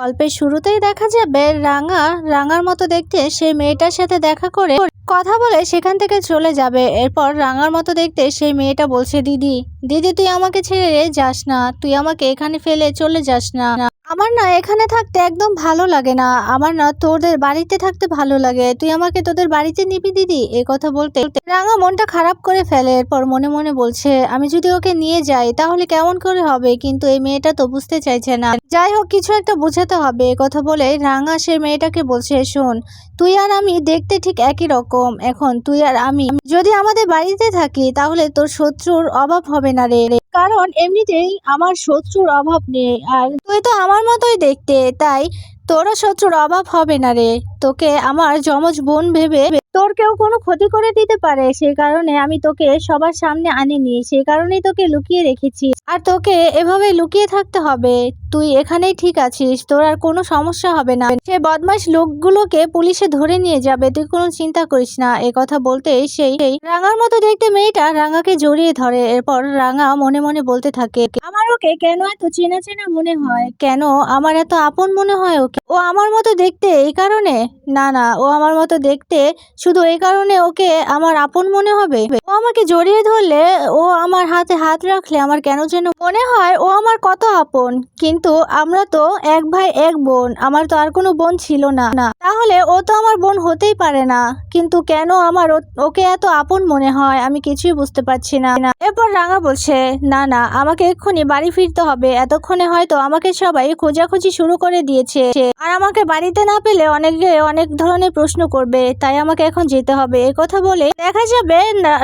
গল্পের শুরুতেই দেখা যাবে রাঙা, রাঙার মতো দেখতে সেই মেয়েটার সাথে দেখা করে কথা বলে সেখান থেকে চলে যাবে। এরপর রাঙার মতো দেখতে সেই মেয়েটা বলছে, দিদি দিদি, তুই আমাকে ছেড়ে যাস না। তুই আমাকে এখানে ফেলে চলে যাস না। আমার না এখানে থাকতে একদম ভালো লাগে না। আমার না তোদের বাড়িতে থাকতে ভালো লাগে। তুই আমাকে তোদের বাড়িতে নিবি দিদি? এ কথা বলতে রাঙা মনটা খারাপ করে ফেলে, এরপর মনে মনে বলছে, আমি যদি ওকে নিয়ে যাই, তাহলে কেমন করে হবে? কিন্তু এই মেয়েটা তো বুঝতে চাইছে না। যাই হোক, কিছু একটা বোঝাতে হবে। এ কথা বলে রাঙা সে মেয়েটাকে বলছে, শোন, তুই আর আমি দেখতে ঠিক একই রকম। এখন তুই আর আমি যদি আমাদের বাড়িতে থাকি, তাহলে তোর শত্রুর অভাব হবে না রে। কারণ এমনিতেই আমার শত্রুর অভাব নেই। আর তুই তো আমার মতোই দেখতে, তাই তোরও শত্রুর অভাব হবে না রে। তোকে আমার যমজ বোন ভেবে তোর কেউ কোনো ক্ষতি করে দিতে পারে সেই কারণে আমি তোকে সবার সামনে আনিনি সেই কারণেই তোকে লুকিয়ে রেখেছি। আর তোকে এভাবে লুকিয়ে থাকতে হবে। তুই এখানেই ঠিক আছিস, তোর আর কোনো সমস্যা হবে না। সে বদমাশ লোকগুলোকে পুলিশে ধরে নিয়ে যাবে, তুই কোনো চিন্তা করিস না। এ কথা বলতে সেই রাঙার মতো দেখতে মেয়েটা রাঙাকে জড়িয়ে ধরে, এরপর রাঙা মনে মনে বলতে থাকে আমার ওকে কেন এত চেনা চেনা মনে হয়? কেন? আমার এত আপন মনে হয় ওকে। ও আমার মতো দেখতে এই কারণে? না না, ও আমার মতো দেখতে শুধু এই কারণে ওকে আমার আপন মনে হবে। ও আমাকে জড়িয়ে ধরলে, ও আমার হাতে হাত রাখলে আমার কেন যেন মনে হয় ও আমার কত আপন। কিন্তু আমরা তো এক ভাই, এক বোন, আমার তো আর কোনো বোন ছিল না। না, তাহলে ও তো আমার বোন হতেই পারে না। কিন্তু কেন আমার ওকে এত আপন মনে হয় আমি কিছুই বুঝতে পারছি না। না। এরপর রাঙা বলছে, না না, আমাকে এক্ষুনি বাড়ি ফিরতে হবে। এতক্ষণে হয়তো আমাকে সবাই খোঁজাখুঁজি শুরু করে দিয়েছে। আর আমাকে বাড়িতে না পেলে অনেকে অনেক ধরনের প্রশ্ন করবে, তাই আমাকে এখন যেতে হবে। এ কথা বলে দেখা যাবে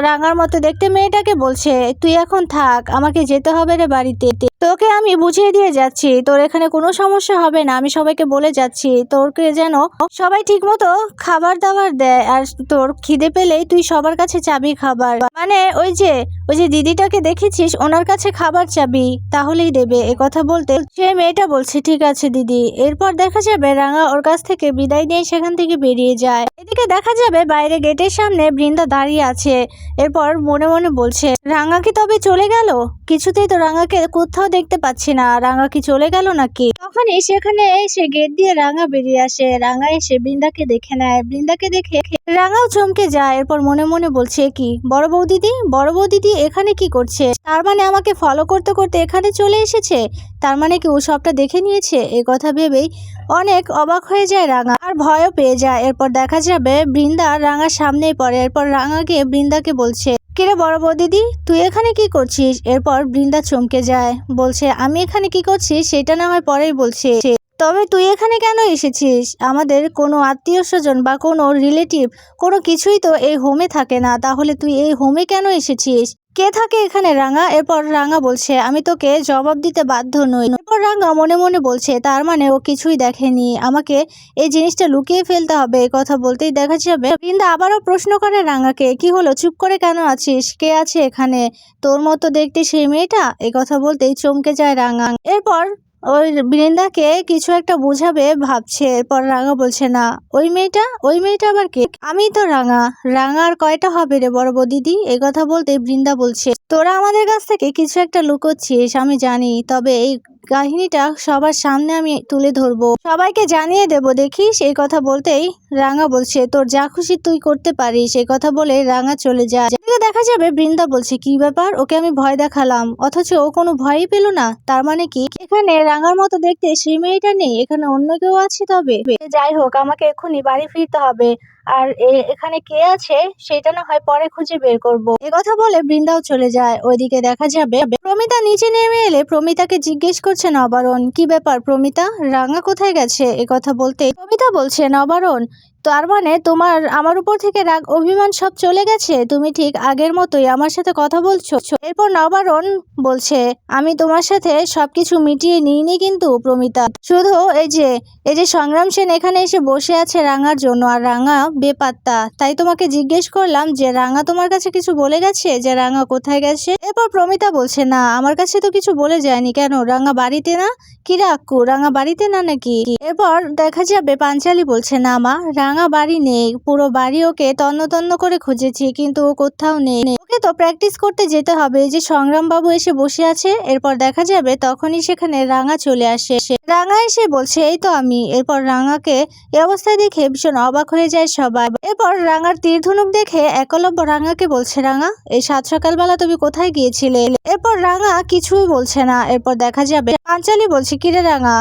রাঙার মতো দেখতে মেয়েটাকে বলছে, তুই এখন থাক, আমাকে যেতে হবে রে বাড়িতে। তোকে আমি বুঝিয়ে দিয়ে যাচ্ছি। তোর এখানে কোনো সমস্যা হবে না। আমি সবাইকে বলে যাচ্ছি। তোরকে যেন সবাই ঠিক মতো খাবার দাবার দেয় আর তোর খিদে পেলেই তুই সবার কাছে চাবি খাবার। মানে ওই যে ওই যে দিদিটাকে দেখেছিস? ওনার কাছে খাবার চাবি। তাহলেই দেবে। এ কথা বলতে সে মেয়েটা বলছে, ঠিক আছে দিদি। এরপর দেখা যাবে রাঙা ওর কাছ থেকে বিদায় নিয়ে সেখান থেকে বেরিয়ে যায়। এদিকে দেখা যাবে বাইরে গেটের সামনে বৃন্দা দাঁড়িয়ে আছে। এরপর মনে মনে বলছে, রাঙা কি তবে চলে গেল? কিছুতেই তো রাঙাকে কোথাও দেখতে পাচ্ছি না। রাঙা কি চলে গেল নাকি? তখনই সেখানে এসে গেট দিয়ে রাঙা বেরিয়ে আসে। রাঙা এসে বৃন্দাকে দেখে নেয়। বৃন্দাকে দেখে রাঙাও চমকে যায়। এরপর মনে মনে বলছে কি? বড় বৌদিদি? বড় বৌদিদি এখানে কি করছে? তার মানে আমাকে ফলো করতে করতে এখানে চলে এসেছে? তার মানে কি ও সবটা দেখে নিয়েছে? এ কথা ভেবেই অনেক অবাক হয়ে যায় রাঙা আর ভয়ও পেয়ে যায়। এরপর দেখা যাবে বৃন্দা রাঙার সামনেই পড়ে। এরপর রাঙা গিয়ে বৃন্দাকে বলছে কিরে বড় দিদি তুই এখানে কি করছিস? এরপর বৃন্দা চমকে যায়, বলছে, আমি এখানে কি করছি? সেটা না হয় পরেই বলছে। তবে তুই এখানে কেন এসেছিস? আমাদের কোনো আত্মীয় স্বজন বা কোনো রিলেটিভ কোনো কিছুই তো এই হোমে থাকে না। তাহলে তুই এই হোমে কেন এসেছিস? কে থাকে এখানে? রাঙা? এরপর রাঙা বলছে, আমি তোকে জবাব দিতে বাধ্য নই। এরপর রাঙা মনে মনে বলছে, তার মানে ও কিছুই দেখেনি। আমাকে এই জিনিসটা লুকিয়ে ফেলতে হবে। এ কথা বলতেই দেখা যাবে। বৃন্দা আবারও প্রশ্ন করে রাঙাকে, কি হলো? চুপ করে কেন আছিস? কে আছে এখানে? তোর মতো দেখতে সেই মেয়েটা? এ কথা বলতেই চমকে যায় রাঙা। এরপর ওই বৃন্দাকে কিছু একটা বোঝাবে, ভাবছে, এরপর রাঙা বলছে, না, ওই মেয়েটা ওই মেয়েটা আবার কে? আমি তো রাঙা রাঙার কয়টা হবে রে বড় দিদি এই কথা বলতে বৃন্দা বলছে, তোরা আমাদের কাছ থেকে কিছু একটা লুকোচ্ছিস, আমি জানি, তবে এই কাহিনীটা সবার সামনে আমি তুলে ধরবো। সবাইকে জানিয়ে দেব, দেখিস? এই কথা বলতেই রাঙা বলছে, তোর যা খুশি তুই করতে পারিস। এই কথা বলে রাঙা চলে যায়। এদিকে দেখা যাবে বৃন্দা বলছে, কি ব্যাপার? ওকে আমি ভয় দেখালাম। অথচ ও কোনো ভয়ই পেল না। তার মানে কি? এখানে রাঙার মতো দেখতে সেই মেয়েটা নেই। এখানে অন্য কেউ আছে তবে? যাই হোক, আমাকে এক্ষুনি বাড়ি ফিরতে হবে। আর এখানে কে আছে সেটা না হয় পরে খুঁজে বের করব। এ কথা বলে বৃন্দাও চলে যায়। ওইদিকে দেখা যাবে, প্রমিতা নিচে নেমে এলে প্রমিতাকে জিজ্ঞেস করছে নবারণ, কি ব্যাপার প্রমিতা? রাঙা কোথায় গেছে? এ কথা বলতে প্রমিতা বলছে, নবারণ, তার মানে তোমার, আমার উপর থেকে রাগ, অভিমান সব চলে গেছে? তুমি ঠিক আগের মতোই আমার সাথে কথা বলছো? এরপর নবারণ বলছে, আমি তোমার সাথে সবকিছু মিটিয়ে নিইনি কিন্তু প্রমিতা। শুধু এই যে এই যে সংগ্রাম সেন এখানে এসে বসে আছে রাঙার জন্য, আর রাঙা বেপাত্তা। তাই তোমাকে জিজ্ঞেস করলাম যে, রাঙা তোমার কাছে কিছু বলে গেছে? যে, রাঙা কোথায় গেছে? এরপর প্রমিতা বলছে, না, আমার কাছে তো কিছু বলে যায়নি। কেন? রাঙা বাড়িতে না? কি রে আক্কু রাঙা বাড়িতে না নাকি? এরপর দেখা যাবে, পাঞ্চালি বলছে, না মা, রাঙা বাড়ি নেই। পুরো বাড়ি ওকে তন্ন তন্ন করে খুঁজেছি, কিন্তু ও কোথাও নেই। ওকে তো প্র্যাকটিস করতে যেতে হবে। যে সংগ্রাম বাবু এসে বসে আছে। এরপর দেখা যাবে, তখনই সেখানে রাঙা চলে আসে। রাঙা এসে বলছে, এই তো আমি। এরপর রাঙাকে এই অবস্থায় দেখে ভীষণ অবাক হয়ে যায় সবাই এরপর রাঙার তীর ধনুক দেখে একলব্য রাঙাকে বলছে, রাঙা, এই সাত সকালবেলা তুমি কোথায় গিয়েছিলে? এরপর রাঙা কিছুই বলছে না। এরপর দেখা যাবে পাঞ্চালি বলছে কিরে রাঙা,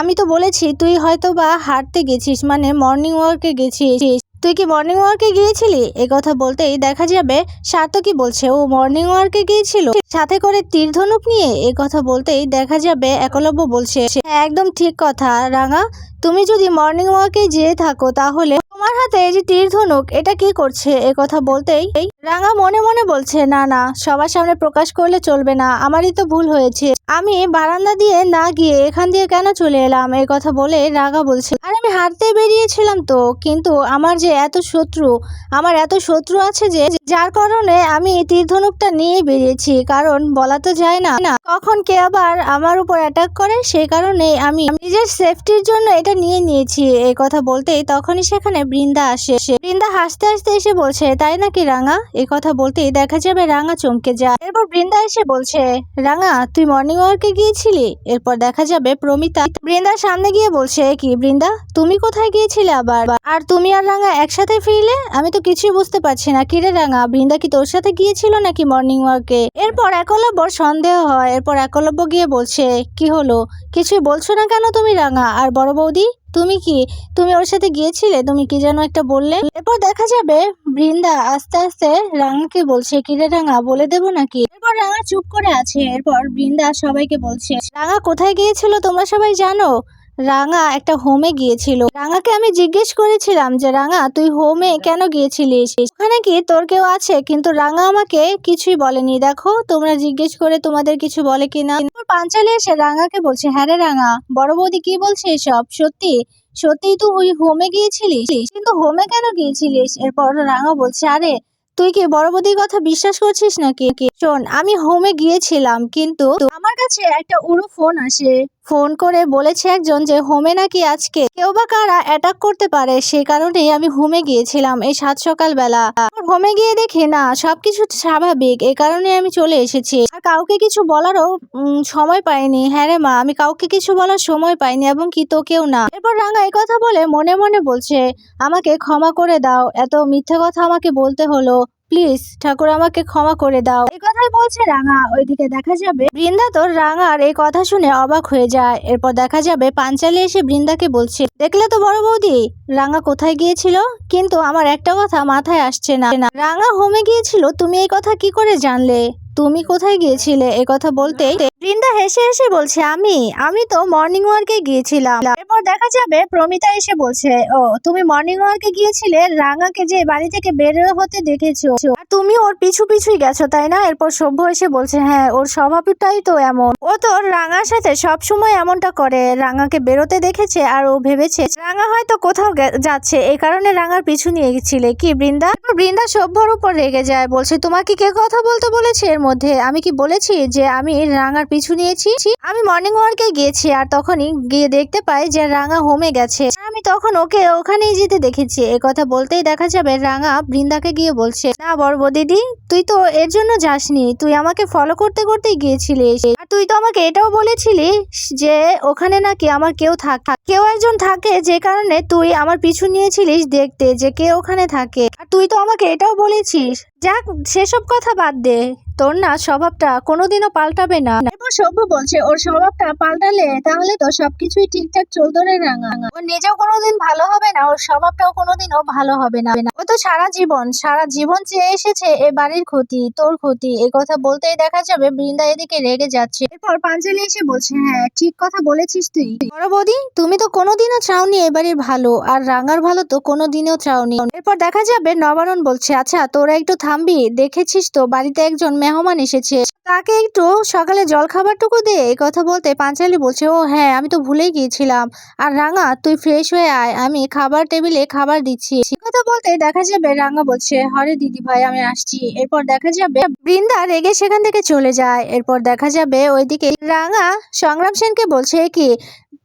আমি তো বলেছি তুই হয়তো বা হাঁটতে গেছিস মানে মর্নিং ওয়ার্কে গেছিস। তুই কি মর্নিং ওয়ার্কে গিয়েছিলি? এ কথা বলতেই দেখা যাবে সার্থকী বলছে, ও মর্নিং ওয়ার্কে গিয়েছিল? সাথে করে তীর ধনুক নিয়ে? এ কথা বলতেই দেখা যাবে একলব্য বলছে হ্যাঁ একদম ঠিক কথা। রাঙা, তুমি যদি মর্নিং ওয়াকে যেয়ে থাকো তাহলে তোমার হাতে যে তীর ধনুক এটা কি করছে? এ কথা বলতেই এই রাঙা মনে মনে বলছে, না না, সবার সামনে প্রকাশ করলে চলবে না, আমারই তো ভুল হয়েছে। আমি বারান্দা দিয়ে না গিয়ে এখান দিয়ে কেন চলে এলাম? এই কথা বলে রাগা বলছে, আর, আমি হাঁটতে বেরিয়েছিলাম তো, কিন্তু আমার যে এত শত্রু, আমার এত শত্রু আছে যে, যার কারণে আমি এই তীর ধনুকটা নিয়ে বেরিয়েছি, কারণ বলা তো যায় না না, কখন কে আবার আমার উপর অ্যাটাক করে, সেই কারণে আমি নিজের সেফটির জন্য এটা নিয়ে নিয়েছি। এই কথা বলতেই তখনই সেখানে বৃন্দা আসে। বৃন্দা হাসতে হাসতে এসে বলছে, তাই নাকি রাঙা? এই কথা বলতেই দেখা যাবে রাঙা চমকে যায়। এরপর বৃন্দা এসে বলছে, রাঙা, তুই মর্নিং ওয়ার্কে গিয়েছিলি? এরপর দেখা যাবে প্রমিতা বৃন্দার সামনে গিয়ে বলছে কি বৃন্দা, তুমি কোথায় গিয়েছিলে আবার? আর তুমি আর রাঙা একসাথে ফিরলে? আমি তো কিছুই বুঝতে পারছি না। কিরে রাঙা, বৃন্দা কি তোর সাথে গিয়েছিল নাকি মর্নিং ওয়ার্কে এরপর একলব্যর সন্দেহ হয়। এরপর একলব্য গিয়ে বলছে, কি হলো? কিছুই বলছো না কেন তুমি রাঙা? আর বড় বৌদি? তুমি কি, তুমি ওর সাথে গিয়েছিলে? তুমি কি যেন একটা বললে? এরপর দেখা যাবে বৃন্দা আস্তে আস্তে রাঙাকে বলছে কিরে রাঙা, বলে দেবো নাকি? এরপর রাঙা চুপ করে আছে। এরপর বৃন্দা সবাইকে বলছে, রাঙা কোথায় গিয়েছিল তোমরা সবাই জানো? রাঙা একটা হোমে গিয়েছিল। রাঙাকে আমি জিজ্ঞেস করেছিলাম যে, রাঙা, তুই হোমে কেন গিয়েছিলিস? ওখানে কি তোর কেউ আছে? কিন্তু রাঙা আমাকে কিছুই বলেনি। দেখো, তোমরা জিজ্ঞেস করে তোমাদের কিছু বলে কিনা? পাঞ্চালি এসে রাঙাকে বলছে হ্যাঁ রে রাঙা, বড় বৌদি কি বলছে এসব? সত্যি? সত্যিই তুই হোমে গিয়েছিলিস? কিন্তু হোমে কেন গিয়েছিলিস? এরপর রাঙা বলছে, আরে, তুই কি বড় বৌদির কথা বিশ্বাস করছিস নাকি? শোন, আমি হোমে গিয়েছিলাম, কিন্তু আমার কাছে একটা উড়ো ফোন আসে। ফোন করে বলেছে একজন যে হোমে নাকি আজকে কেউ বা কারা অ্যাটাক করতে পারে, সে কারণেই আমি হোমে গিয়েছিলাম এই সাত সকাল বেলা হোমে গিয়ে দেখি, না, সবকিছু স্বাভাবিক এই কারণে আমি চলে এসেছি। আর কাউকে কিছু বলারও সময় পাইনি। হ্যাঁ রে মা, আমি কাউকে কিছু বলার সময় পাইনি এবং কি তো কেউ না। এরপর রাঙা এই কথা বলে মনে মনে বলছে, আমাকে ক্ষমা করে দাও। এত মিথ্যে কথা আমাকে বলতে হলো। প্লিজ ঠাকুর আমাকে ক্ষমা করে দাও। এই কথাই বলছে রাঙা। ওইদিকে দেখা যাবে বৃন্দা তো রাঙার এই কথা শুনে অবাক হয়ে যায়। এরপর দেখা যাবে পাঞ্চালি এসে বৃন্দাকে বলছে, দেখলে তো বড় বৌদি, রাঙা কোথায় গিয়েছিল? কিন্তু আমার একটা কথা মাথায় আসছে না। রাঙা হোমে গিয়েছিল, তুমি এই কথা কি করে জানলে? তুমি কোথায় গিয়েছিলে? এ কথা বলতে বৃন্দা হেসে হেসে বলছে, আমি আমি তো মর্নিং ওয়ার্কে গিয়েছিলাম। এরপর দেখা যাবে প্রমিতা এসে বলছে, ও, তুমি মর্নিং ওয়ার্কে গিয়েছিলে? রাঙাকে যে বাড়ি থেকে বের হতে দেখেছ। তুমি ওর পিছু পিছুই গেছো, তাই না? এরপর সভ্য এসে বলছে হ্যাঁ ওর স্বভাবটাই তো এমন। ও তো রাঙার সাথে সব সময় এমনটা করে, রাঙাকে বেরোতে দেখেছে আর ও ভেবেছে, রাঙা হয়তো কোথাও যাচ্ছে এই কারণে রাঙার পিছু নিয়ে গেছিলে। কি বৃন্দা বৃন্দা সভ্যর উপর রেগে যায়, বলছে তোমাকে কে কথা বলতে বলেছে? এর মধ্যে আমি কি বলেছি যে আমি রাঙার পিছু নিয়েছি? আমি মর্নিং ওয়ার্কে গিয়েছি আর তখনই গিয়ে দেখতে পাই যে রাঙা হোমে গেছে। আমি তখন ওকে ওখানেই যেতে দেখেছি। এ কথা বলতেই দেখা যাবে রাঙা বৃন্দাকে গিয়ে বলছে, না বর্ব দিদি তুই তো এর জন্য যাসনি। তুই আমাকে ফলো করতে, করতেই গিয়েছিলিস। আর তুই তো আমাকে এটাও বলেছিলিস যে ওখানে নাকি আমার কেউ থাক কেউ একজন থাকে যে কারণে তুই আমার পিছু নিয়েছিলিস দেখতে যে কে ওখানে থাকে। আর তুই তো আমাকে এটাও বলেছিস। যাক, সেসব কথা বাদ দে। তোর না স্বভাবটা কোনোদিনও পাল্টাবে না। এরপর সভ্য বলছে, ওর স্বভাবটা পাল্টালে তাহলে তো সবকিছুই ঠিকঠাক চলতো রে রাঙা। ও নিজেও কোনোদিন ভালো হবে না, ওর স্বভাবটাও কোনোদিনও ভালো হবে না। ও তো সারা জীবন সারা জীবন চেয়ে এসেছে এ বাড়ির ক্ষতি, তোর ক্ষতি। এ কথা বলতেই দেখা যাবে বৃন্দা এদিকে রেগে যাচ্ছে। এরপর পাঞ্চালি এসে বলছে হ্যাঁ ঠিক কথা বলেছিস তুই। বড় বৌদি, তুমি তো কোনোদিনও চাওনি এবারে ভালো, আর রাঙার ভালো তো কোনোদিনও চাওনি। এরপর দেখা যাবে নবারণ বলছে আচ্ছা তোরা একটু থামবি, দেখেছিস তো, বাড়িতে একজন মেহমান এসেছে। তাকে একটু সকালে জল খাবারটুকু দে, এই কথা বলতে পাঞ্চালি বলছে, ও হ্যাঁ আমি তো ভুলেই গিয়েছিলাম। আর রাঙা, তুই ফ্রেশ হয়ে আয়, আমি খাবার টেবিলে খাবার দিচ্ছি। কথা বলতে দেখা যাবে, রাঙা বলছে, হরে দিদি ভাই, আমি আসছি। এরপর দেখা যাবে, বৃন্দা রেগে সেখান থেকে চলে যায়। এরপর দেখা যাবে, ওইদিকে রাঙা সংগ্রাম সেনকে বলছে কি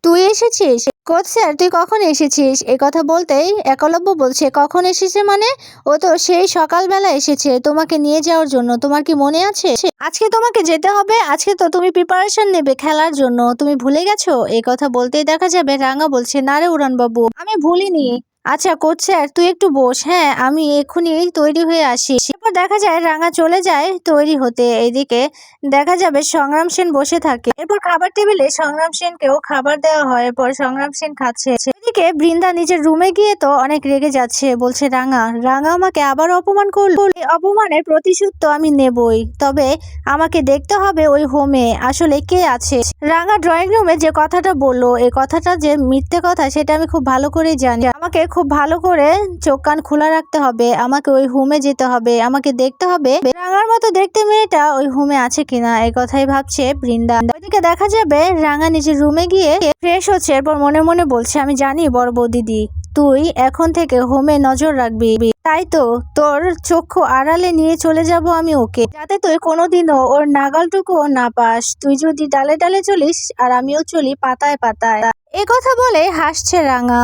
তুই এসেছিস? কোচ স্যার, তুই কখন এসেছিস? এ কথা বলতেই একলব্য বলছে, কখন এসেছে মানে? ও তো সেই সকালবেলা এসেছে তোমাকে নিয়ে যাওয়ার জন্য। তোমার কি মনে আছে? আজকে তোমাকে যেতে হবে, আজকে তো তুমি প্রিপারেশন নেবে খেলার জন্য। তুমি ভুলে গেছো? এই কথা বলতেই দেখা যাবে। রাঙা বলছে, না রে উড়ানবাবু, আমি ভুলিনি। আচ্ছা কোচ স্যার তুই একটু বস হ্যাঁ আমি এক্ষুনি তৈরি হয়ে আসি। এরপর দেখা যায় রাঙা চলে যায় তৈরি হতে। এইদিকে দেখা যাবে সংগ্রাম সেন বসে থাকে। এরপর খাবার টেবিলে সংগ্রাম সেনকেও খাবার দেওয়া হয়। এরপর সংগ্রাম সেন খাচ্ছে। এদিকে বৃন্দা নিজের রুমে গিয়ে তো অনেক রেগে যাচ্ছে। বলছে, রাঙা রাঙা আমাকে আবার অপমান করল? অপমানের প্রতিশোধ তো আমি নেবই। তবে আমাকে দেখতে হবে ওই হোমে। আসলে কে আছে? রাঙা ড্রয়িং রুমে যে কথাটা বলল এই কথাটা যে মিথ্যে কথা, সেটা আমি খুব ভালো করেই জানি। আমাকে খুব ভালো করে চোখ কান খোলা রাখতে হবে, আমাকে ওই হোমে যেতে হবে, আমাকে দেখতে হবে। রাঙার মতো দেখতে মেয়েটা ওই হোমে আছে কিনা এই কথাই ভাবছে বৃন্দা। ওইদিকে দেখা যাবে রাঙা নিজের রুমে গিয়ে ফ্রেশ হচ্ছে, এরপর মনে মনে বলছে, আমি জানি বড় বৌদিদি, তুই এখন থেকে হোমে নজর রাখবি। তাই তো তোর চক্ষু আড়ালে নিয়ে চলে যাব আমি ওকে। যাতে তুই কোনোদিনও ওর নাগালটুকুও না পাস। তুই যদি ডালে ডালে চলিস আর আমিও চলি পাতায় পাতায়। এ কথা বলে হাসছে রাঙা।